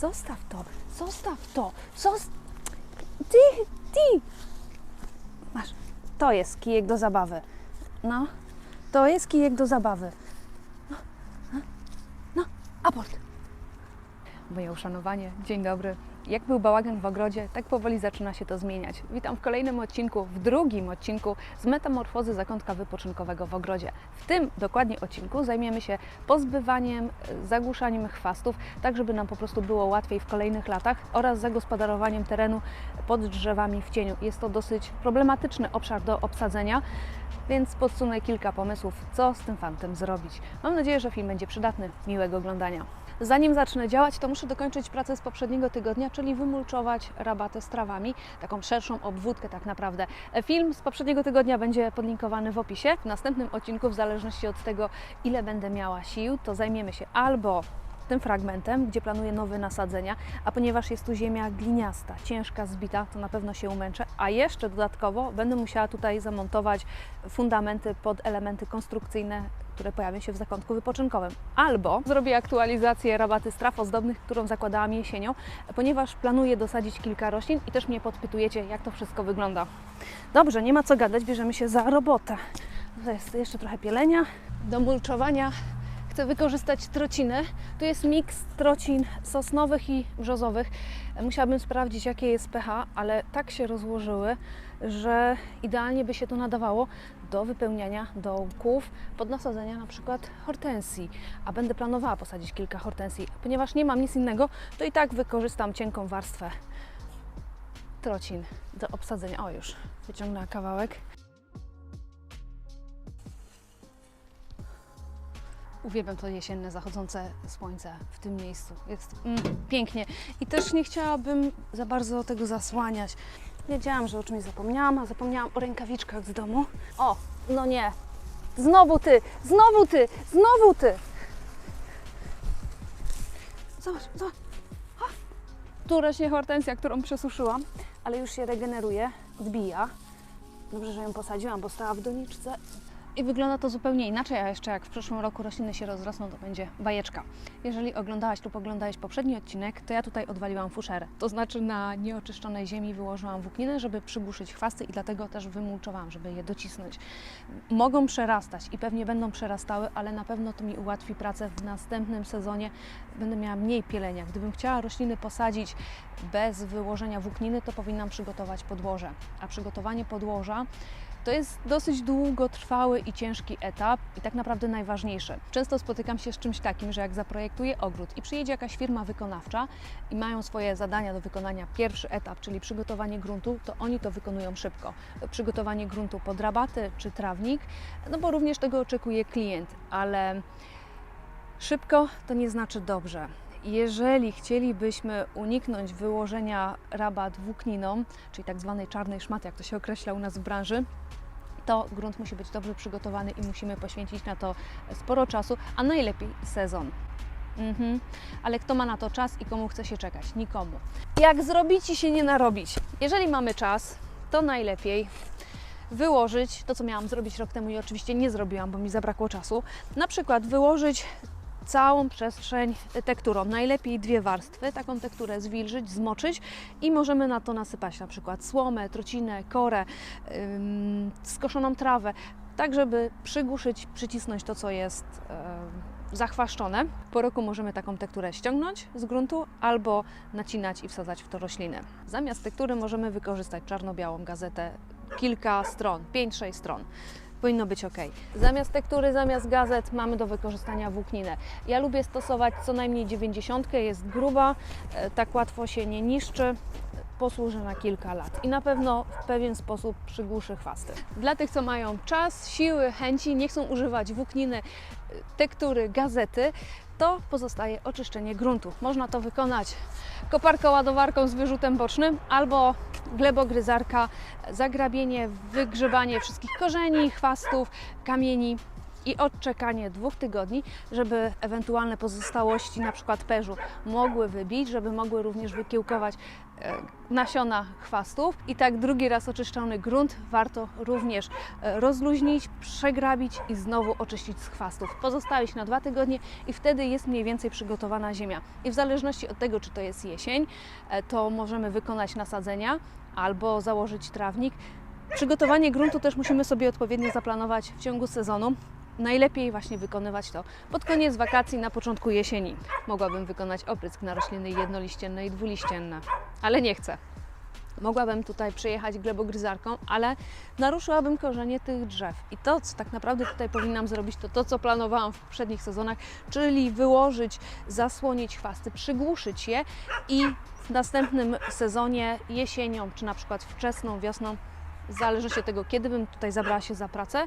Zostaw to, zostaw to, zost... Ty, ty! Masz, to jest kijek do zabawy. No, to jest kijek do zabawy. No, no, no aport. Moje uszanowanie, dzień dobry. Jak był bałagan w ogrodzie, tak powoli zaczyna się to zmieniać. Witam w kolejnym odcinku, w drugim odcinku z metamorfozy zakątka wypoczynkowego w ogrodzie. W tym dokładnie odcinku zajmiemy się pozbywaniem, e, zagłuszaniem chwastów, tak żeby nam po prostu było łatwiej w kolejnych latach oraz zagospodarowaniem terenu pod drzewami w cieniu. Jest to dosyć problematyczny obszar do obsadzenia, więc podsunę kilka pomysłów, co z tym fantem zrobić. Mam nadzieję, że film będzie przydatny. Miłego oglądania. Zanim zacznę działać, to muszę dokończyć pracę z poprzedniego tygodnia, czyli wymulczować rabatę z trawami, taką szerszą obwódkę tak naprawdę. Film z poprzedniego tygodnia będzie podlinkowany w opisie. W następnym odcinku, w zależności od tego, ile będę miała sił, to zajmiemy się albo tym fragmentem, gdzie planuję nowe nasadzenia, a ponieważ jest tu ziemia gliniasta, ciężka, zbita, to na pewno się umęczę, a jeszcze dodatkowo będę musiała tutaj zamontować fundamenty pod elementy konstrukcyjne, które pojawią się w zakątku wypoczynkowym. Albo zrobię aktualizację rabaty straf ozdobnych, którą zakładałam jesienią, ponieważ planuję dosadzić kilka roślin i też mnie podpytujecie, jak to wszystko wygląda. Dobrze, nie ma co gadać, bierzemy się za robotę. To jest jeszcze trochę pielenia. Do mulczowania chcę wykorzystać trocinę. Tu jest miks trocin sosnowych i brzozowych. Musiałabym sprawdzić, jakie jest pH, ale tak się rozłożyły, że idealnie by się to nadawało do wypełniania dołków pod nasadzenia na przykład hortensji. A będę planowała posadzić kilka hortensji. Ponieważ nie mam nic innego, to i tak wykorzystam cienką warstwę trocin do obsadzenia. O, już wyciągnęła kawałek. Uwielbiam to jesienne, zachodzące słońce w tym miejscu. Jest mm, pięknie. I też nie chciałabym za bardzo tego zasłaniać. Wiedziałam, że o czymś zapomniałam, a zapomniałam o rękawiczkach z domu. O, no nie. Znowu ty, znowu ty, znowu ty. Zobacz, zobacz. Ha! Tu rośnie hortensja, którą przesuszyłam, ale już się regeneruje, odbija. Dobrze, że ją posadziłam, bo stała w doniczce i wygląda to zupełnie inaczej, a jeszcze jak w przyszłym roku rośliny się rozrosną, to będzie bajeczka. Jeżeli oglądałaś lub oglądałeś poprzedni odcinek, to ja tutaj odwaliłam fuszerę. To znaczy na nieoczyszczonej ziemi wyłożyłam włókninę, żeby przygłuszyć chwasty i dlatego też wymulczowałam, żeby je docisnąć. Mogą przerastać i pewnie będą przerastały, ale na pewno to mi ułatwi pracę w następnym sezonie. Będę miała mniej pielenia. Gdybym chciała rośliny posadzić bez wyłożenia włókniny, to powinnam przygotować podłoże. A przygotowanie podłoża to jest dosyć długotrwały i ciężki etap i tak naprawdę najważniejszy. Często spotykam się z czymś takim, że jak zaprojektuję ogród i przyjedzie jakaś firma wykonawcza i mają swoje zadania do wykonania, pierwszy etap, czyli przygotowanie gruntu, to oni to wykonują szybko. Przygotowanie gruntu pod rabaty czy trawnik, no bo również tego oczekuje klient, ale szybko to nie znaczy dobrze. Jeżeli chcielibyśmy uniknąć wyłożenia rabat włókniną, czyli tak zwanej czarnej szmaty, jak to się określa u nas w branży, to grunt musi być dobrze przygotowany i musimy poświęcić na to sporo czasu, a najlepiej sezon. Mhm. Ale kto ma na to czas i komu chce się czekać? Nikomu. Jak zrobić i się nie narobić? Jeżeli mamy czas, to najlepiej wyłożyć to, co miałam zrobić rok temu i oczywiście nie zrobiłam, bo mi zabrakło czasu. Na przykład wyłożyć całą przestrzeń tekturą. Najlepiej dwie warstwy, taką tekturę zwilżyć, zmoczyć i możemy na to nasypać na przykład słomę, trocinę, korę, skoszoną trawę, tak żeby przygłuszyć, przycisnąć to, co jest yy, zachwaszczone. Po roku możemy taką tekturę ściągnąć z gruntu albo nacinać i wsadzać w to rośliny. Zamiast tektury możemy wykorzystać czarno-białą gazetę, kilka stron, 5-6 stron powinno być ok. Zamiast tektury, zamiast gazet mamy do wykorzystania włókninę. Ja lubię stosować co najmniej 90, jest gruba, e, tak łatwo się nie niszczy, posłuży na kilka lat i na pewno w pewien sposób przygłuszy chwasty. Dla tych, co mają czas, siły, chęci, nie chcą używać włókniny, tektury, gazety, to pozostaje oczyszczenie gruntu. Można to wykonać koparką ładowarką z wyrzutem bocznym albo glebogryzarka, zagrabienie, wygrzebanie wszystkich korzeni, chwastów, kamieni i odczekanie dwóch tygodni, żeby ewentualne pozostałości, na przykład perzu, mogły wybić, żeby mogły również wykiełkować nasiona chwastów. I tak drugi raz oczyszczony grunt warto również e, rozluźnić, przegrabić i znowu oczyścić z chwastów. Pozostawić na dwa tygodnie i wtedy jest mniej więcej przygotowana ziemia. I w zależności od tego, czy to jest jesień, e, to możemy wykonać nasadzenia albo założyć trawnik. Przygotowanie gruntu też musimy sobie odpowiednio zaplanować w ciągu sezonu. Najlepiej właśnie wykonywać to pod koniec wakacji, na początku jesieni. Mogłabym wykonać oprysk na rośliny jednoliścienne i dwuliścienne, ale nie chcę. Mogłabym tutaj przejechać glebogryzarką, ale naruszyłabym korzenie tych drzew. I to, co tak naprawdę tutaj powinnam zrobić, to to, co planowałam w poprzednich sezonach, czyli wyłożyć, zasłonić chwasty, przygłuszyć je i w następnym sezonie, jesienią, czy na przykład wczesną wiosną, zależy się od tego, kiedy bym tutaj zabrała się za pracę. E,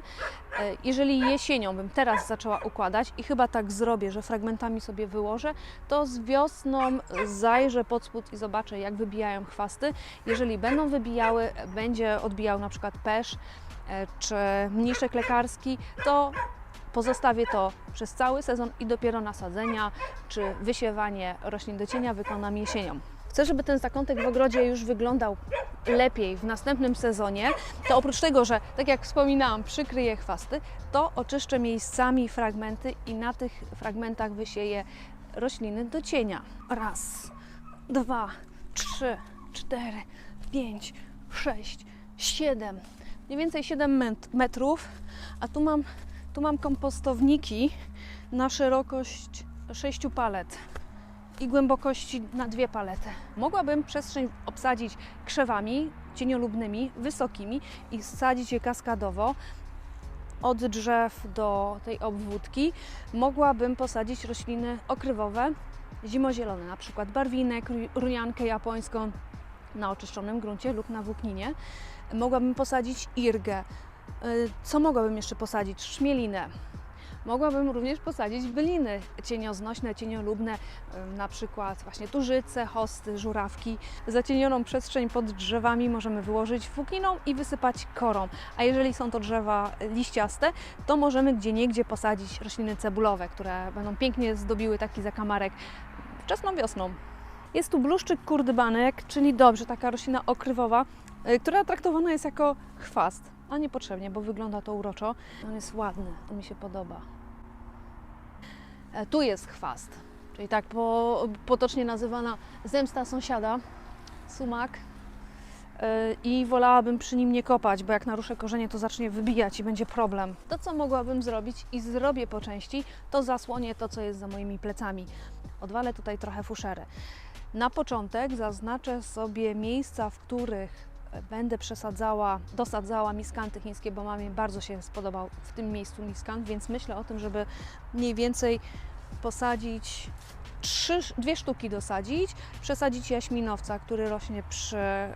Jeżeli jesienią bym teraz zaczęła układać i chyba tak zrobię, że fragmentami sobie wyłożę, to z wiosną zajrzę pod spód i zobaczę, jak wybijają chwasty. Jeżeli będą wybijały, będzie odbijał na przykład pesz e, czy mniszek lekarski, to pozostawię to przez cały sezon i dopiero nasadzenia czy wysiewanie roślin do cienia wykonam jesienią. Chcę, żeby ten zakątek w ogrodzie już wyglądał lepiej w następnym sezonie, to oprócz tego, że tak jak wspominałam, przykryję chwasty, to oczyszczę miejscami fragmenty i na tych fragmentach wysieję rośliny do cienia. Raz, dwa, trzy, cztery, pięć, sześć, siedem. Mniej więcej 7 met- metrów, a tu mam, tu mam kompostowniki na szerokość 6 palet i głębokości na dwie palety. Mogłabym przestrzeń obsadzić krzewami cieniolubnymi, wysokimi i sadzić je kaskadowo od drzew do tej obwódki. Mogłabym posadzić rośliny okrywowe, zimozielone, na przykład barwinek, ru- runiankę japońską na oczyszczonym gruncie lub na włókninie. Mogłabym posadzić irgę. Y, Co mogłabym jeszcze posadzić? Szmielinę. Mogłabym również posadzić byliny cienioznośne, cieniolubne, na przykład właśnie tużyce, hosty, żurawki. Zacienioną przestrzeń pod drzewami możemy wyłożyć włókniną i wysypać korą. A jeżeli są to drzewa liściaste, to możemy gdzieniegdzie posadzić rośliny cebulowe, które będą pięknie zdobiły taki zakamarek wczesną wiosną. Jest tu bluszczyk kurdybanek, czyli dobrze, taka roślina okrywowa, y, która traktowana jest jako chwast, a niepotrzebnie, bo wygląda to uroczo. On jest ładny, to mi się podoba. E, Tu jest chwast, czyli tak po, potocznie nazywana zemsta sąsiada, sumak. E, I wolałabym przy nim nie kopać, bo jak naruszę korzenie, to zacznie wybijać i będzie problem. To, co mogłabym zrobić i zrobię po części, to zasłonię to, co jest za moimi plecami. Odwalę tutaj trochę fuszery. Na początek zaznaczę sobie miejsca, w których będę przesadzała, dosadzała miskanty chińskie, bo mamie bardzo się spodobał w tym miejscu miskant, więc myślę o tym, żeby mniej więcej posadzić trzy, dwie sztuki dosadzić, przesadzić jaśminowca, który rośnie przy e,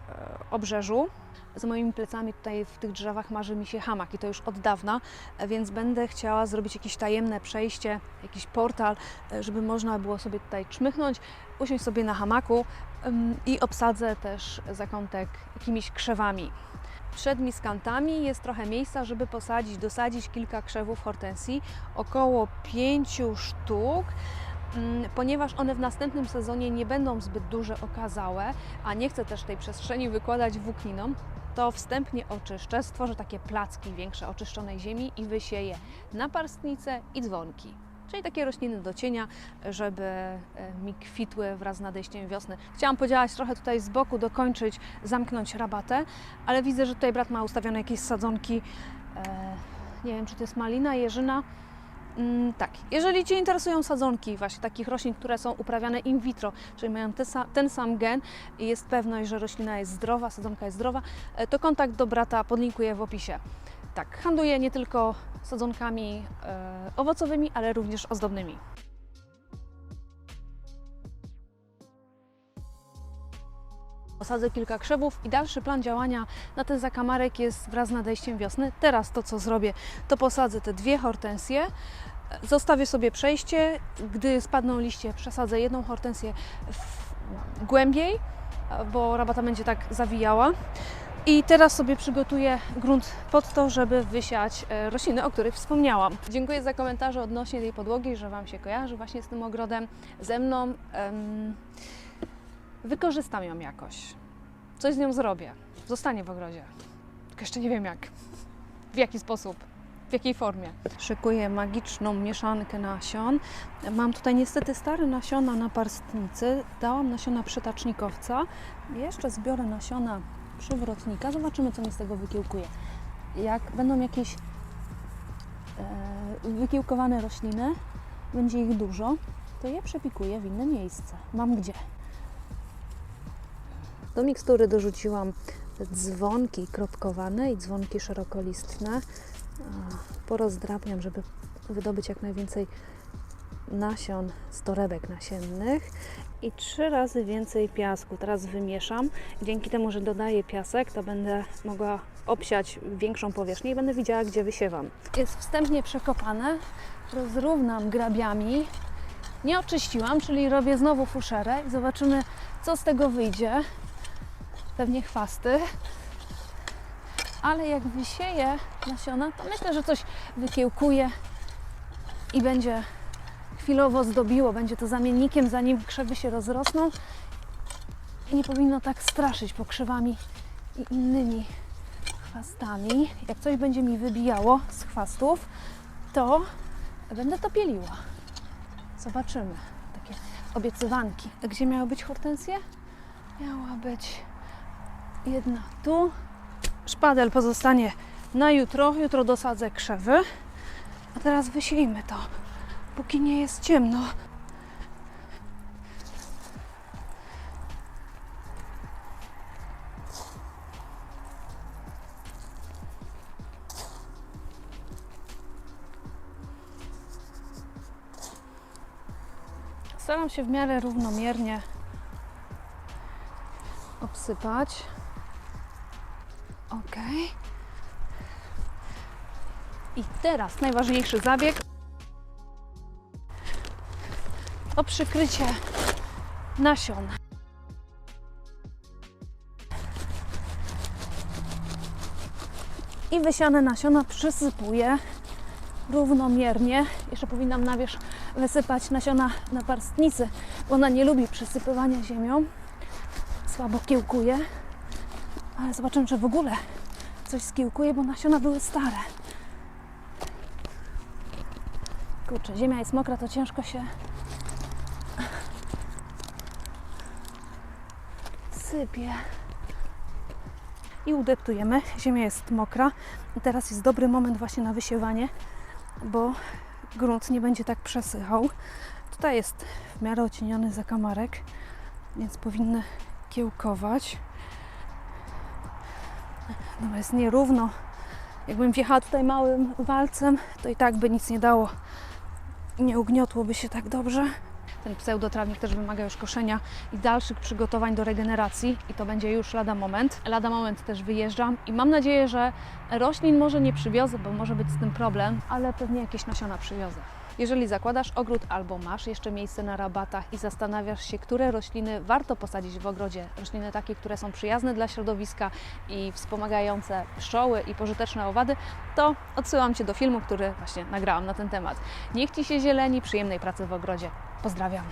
obrzeżu. Za moimi plecami tutaj w tych drzewach marzy mi się hamak i to już od dawna, więc będę chciała zrobić jakieś tajemne przejście, jakiś portal, e, żeby można było sobie tutaj czmychnąć, usiąść sobie na hamaku i obsadzę też zakątek jakimiś krzewami. Przed miskantami jest trochę miejsca, żeby posadzić, dosadzić kilka krzewów hortensji, około pięciu sztuk. Ponieważ one w następnym sezonie nie będą zbyt duże, okazałe, a nie chcę też tej przestrzeni wykładać włókniną, to wstępnie oczyszczę, stworzę takie placki większe oczyszczonej ziemi i wysieję naparstnice i dzwonki. Czyli takie rośliny do cienia, żeby e, mi kwitły wraz z nadejściem wiosny. Chciałam podziałać trochę tutaj z boku, dokończyć, zamknąć rabatę, ale widzę, że tutaj brat ma ustawione jakieś sadzonki. E, nie wiem, czy to jest malina, jeżyna. Mm, tak, jeżeli Cię interesują sadzonki właśnie takich roślin, które są uprawiane in vitro, czyli mają te ten sam gen i jest pewność, że roślina jest zdrowa, sadzonka jest zdrowa, e, to kontakt do brata podlinkuję w opisie. Tak, handluję nie tylko sadzonkami e, owocowymi, ale również ozdobnymi. Posadzę kilka krzewów i dalszy plan działania na ten zakamarek jest wraz z nadejściem wiosny. Teraz to, co zrobię, to posadzę te dwie hortensje, zostawię sobie przejście, gdy spadną liście, przesadzę jedną hortensję w głębiej, bo rabata będzie tak zawijała. I teraz sobie przygotuję grunt pod to, żeby wysiać e, rośliny, o których wspomniałam. Dziękuję za komentarze odnośnie tej podłogi, że Wam się kojarzy właśnie z tym ogrodem. Ze mną wykorzystam ją jakoś. Coś z nią zrobię. Zostanie w ogrodzie. Tylko jeszcze nie wiem jak. W jaki sposób. W jakiej formie. Szykuję magiczną mieszankę nasion. Mam tutaj niestety stare nasiona na parstnicy. Dałam nasiona przytacznikowca. Jeszcze zbiorę nasiona przywrotnika. Zobaczymy, co mi z tego wykiełkuje. Jak będą jakieś e, wykiełkowane rośliny, będzie ich dużo, to je przepikuję w inne miejsce. Mam gdzie. Do mikstury dorzuciłam dzwonki kropkowane i dzwonki szerokolistne. E, Porozdrabniam, żeby wydobyć jak najwięcej nasion z torebek nasiennych i trzy razy więcej piasku. Teraz wymieszam. Dzięki temu, że dodaję piasek, to będę mogła obsiać większą powierzchnię i będę widziała, gdzie wysiewam. Jest wstępnie przekopane. Rozrównam grabiami. Nie oczyściłam, czyli robię znowu fuszerę i zobaczymy, co z tego wyjdzie. Pewnie chwasty. Ale jak wysieję nasiona, to myślę, że coś wykiełkuje i będzie chwilowo zdobiło, będzie to zamiennikiem, zanim krzewy się rozrosną. I nie powinno tak straszyć pokrzewami i innymi chwastami. Jak coś będzie mi wybijało z chwastów, to będę to pieliła. Zobaczymy. Takie obiecywanki. Gdzie miały być hortensje? Miała być jedna tu. Szpadel pozostanie na jutro. Jutro dosadzę krzewy. A teraz wysiejmy to póki nie jest ciemno. Staram się w miarę równomiernie obsypać. Ok. I teraz najważniejszy zabieg to przykrycie nasion. I wysiane nasiona przysypuję równomiernie. Jeszcze powinnam na wierzch wysypać nasiona na parstnicy, bo ona nie lubi przysypywania ziemią. Słabo kiełkuje. Ale zobaczymy, czy w ogóle coś skiełkuje, bo nasiona były stare. Kurczę, ziemia jest mokra, to ciężko się sypie. I udeptujemy. Ziemia jest mokra. I teraz jest dobry moment właśnie na wysiewanie, bo grunt nie będzie tak przesychał. Tutaj jest w miarę ocieniony zakamarek, więc powinny kiełkować. No jest nierówno. Jakbym wjechała tutaj małym walcem, to i tak by nic nie dało. Nie ugniotłoby się tak dobrze. Ten pseudotrawnik też wymaga już koszenia i dalszych przygotowań do regeneracji i to będzie już lada moment. Lada moment też wyjeżdżam i mam nadzieję, że roślin może nie przywiozę, bo może być z tym problem, ale pewnie jakieś nasiona przywiozę. Jeżeli zakładasz ogród albo masz jeszcze miejsce na rabatach i zastanawiasz się, które rośliny warto posadzić w ogrodzie, rośliny takie, które są przyjazne dla środowiska i wspomagające pszczoły i pożyteczne owady, to odsyłam Cię do filmu, który właśnie nagrałam na ten temat. Niech Ci się zieleni, przyjemnej pracy w ogrodzie. Pozdrawiam.